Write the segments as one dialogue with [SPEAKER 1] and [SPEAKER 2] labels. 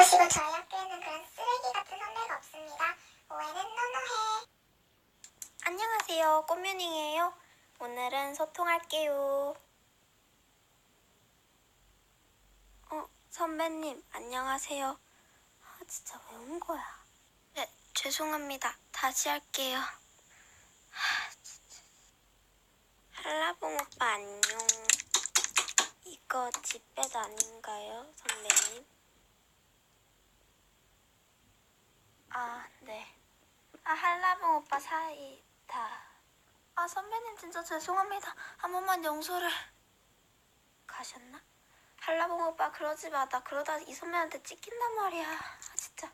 [SPEAKER 1] 보시고 저희 학교에는 그런 쓰레기 같은 선배가 없습니다. 오해는 노노해.
[SPEAKER 2] 안녕하세요. 꽃뮤닝이에요. 오늘은 소통할게요. 어, 선배님, 안녕하세요. 아, 진짜 왜 온 거야? 네, 죄송합니다. 다시 할게요. 하, 진짜. 한라봉 오빠 안녕. 이거 집뱃 아닌가요, 선배님? 아, 네. 아, 한라봉 오빠 사이다. 아, 선배님 진짜 죄송합니다. 한 번만 용서를. 가셨나? 한라봉 오빠 그러지 마. 나 그러다 이 선배한테 찍힌단 말이야. 아, 진짜.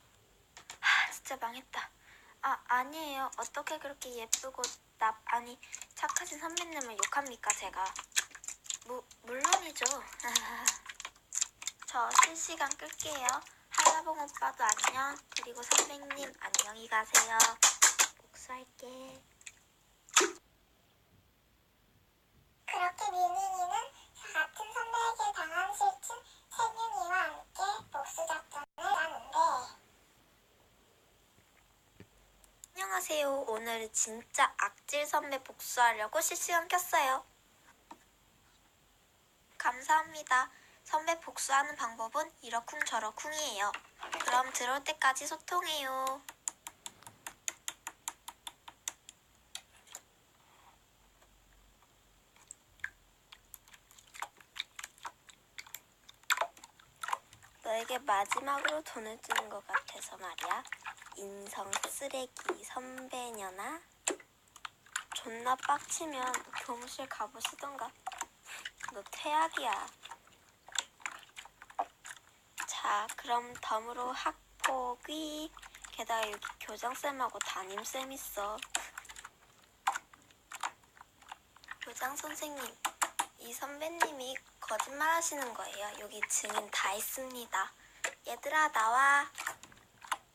[SPEAKER 2] 아, 진짜 망했다. 아, 아니에요. 어떻게 그렇게 예쁘고 나 아니 착하신 선배님을 욕합니까, 제가? 무, 물론이죠. 저 실시간 끌게요. 한라봉 오빠도 안녕. 그리고 선배님 안녕히 가세요. 복수할게.
[SPEAKER 1] 그렇게 민윤이는 같은 선배에게 당한 실친 세윤이와 함께 복수 작전을 하는데
[SPEAKER 2] 안녕하세요. 오늘은 진짜 악질 선배 복수하려고 실시간 켰어요. 감사합니다. 선배 복수하는 방법은 이러쿵 저러쿵이에요. 그럼 들어올 때까지 소통해요. 너에게 마지막으로 돈을 주는 것 같아서 말이야. 인성 쓰레기 선배녀나? 존나 빡치면 교무실 가보시던가. 너 퇴학이야. 자, 그럼 덤으로 학폭위. 게다가 여기 교장쌤하고 담임쌤 있어. 교장 선생님, 거짓말 하시는 거예요. 여기 증인 다 있습니다. 얘들아, 나와.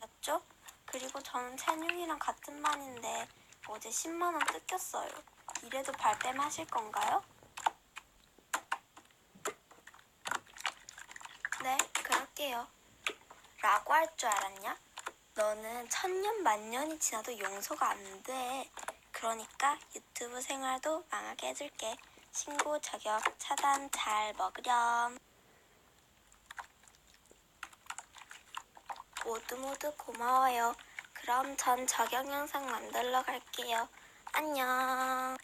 [SPEAKER 2] 맞죠? 그리고 저는 채윤이랑 같은 반인데 어제 10만 원 뜯겼어요. 이래도 발뺌 하실 건가요? 네, 그럴게요. 라고 할 줄 알았냐? 너는 천년 만년이 지나도 용서가 안 돼. 그러니까 유튜브 생활도 망하게 해줄게. 신고 저격 차단 잘 먹으렴. 모두 모두 고마워요. 그럼 전 저격 영상 만들러 갈게요. 안녕.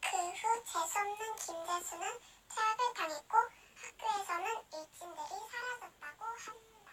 [SPEAKER 1] 그 후 재수없는 김재수는 퇴학을 당했고 학교에서는 일진들이 사라졌다고 합니다.